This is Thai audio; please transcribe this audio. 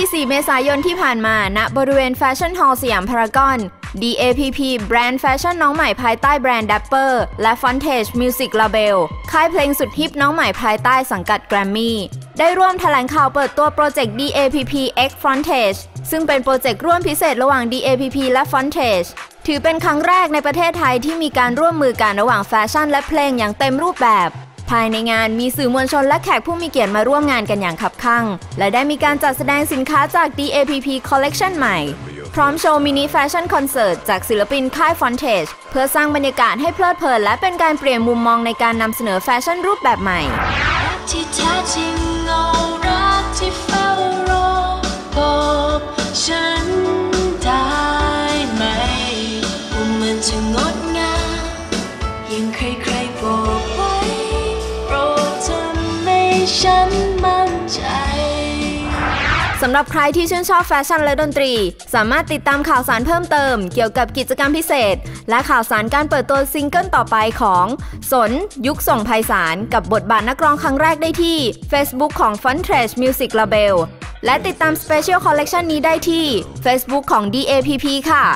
24เมษายนที่ผ่านมาณบริเวณแฟชั่นฮอลล์สยามพารากอน DAPP แบรนด์แฟชั่นน้องใหม่ภายใต้แบรนด์ Dapper และ Frontage Music Label ค่ายเพลงสุดฮิปน้องใหม่ภายใต้สังกัด Grammy ได้ร่วมแถลงข่าวเปิดตัวโปรเจกต์ DAPP X Frontage ซึ่งเป็นโปรเจกต์ร่วมพิเศษระหว่าง DAPP และ Frontage ถือเป็นครั้งแรกในประเทศไทยที่มีการร่วมมือกันระหว่างแฟชั่นและเพลงอย่างเต็มรูปแบบ ภายในงานมีสื่อมวลชนและแขกผู้มีเกียรติมาร่วมงานกันอย่างขับคั่ง และได้มีการจัดแสดงสินค้าจาก DAPP Collection ใหม่ พร้อมโชว์มินิแฟชั่นคอนเสิร์ตจากศิลปินค่าย Frontage เพื่อสร้างบรรยากาศให้เพลิดเพลินและเป็นการเปลี่ยนมุมมองในการนำเสนอแฟชั่นรูปแบบใหม่ที่แท้จริงเอารักที่เฝ้ารอบอกฉันได้ไหมว่ามันจะงดงามยิ่งใครๆบอก ฉันมั่นใจสำหรับใครที่ชื่นชอบแฟชั่นและดนตรี สามารถติดตามข่าวสารเพิ่มเติม เกี่ยวกับกิจกรรมพิเศษ และข่าวสารการเปิดตัวซิงเกิลต่อไปของ สน ยุคส่งไพศาลกับบทบาทนักร้องครั้งแรกได้ที่ Facebook ของ f u n t r a s h Music Label และติดตาม Special Collection นี้ได้ที่ Facebook ของ DAPP ค่ะ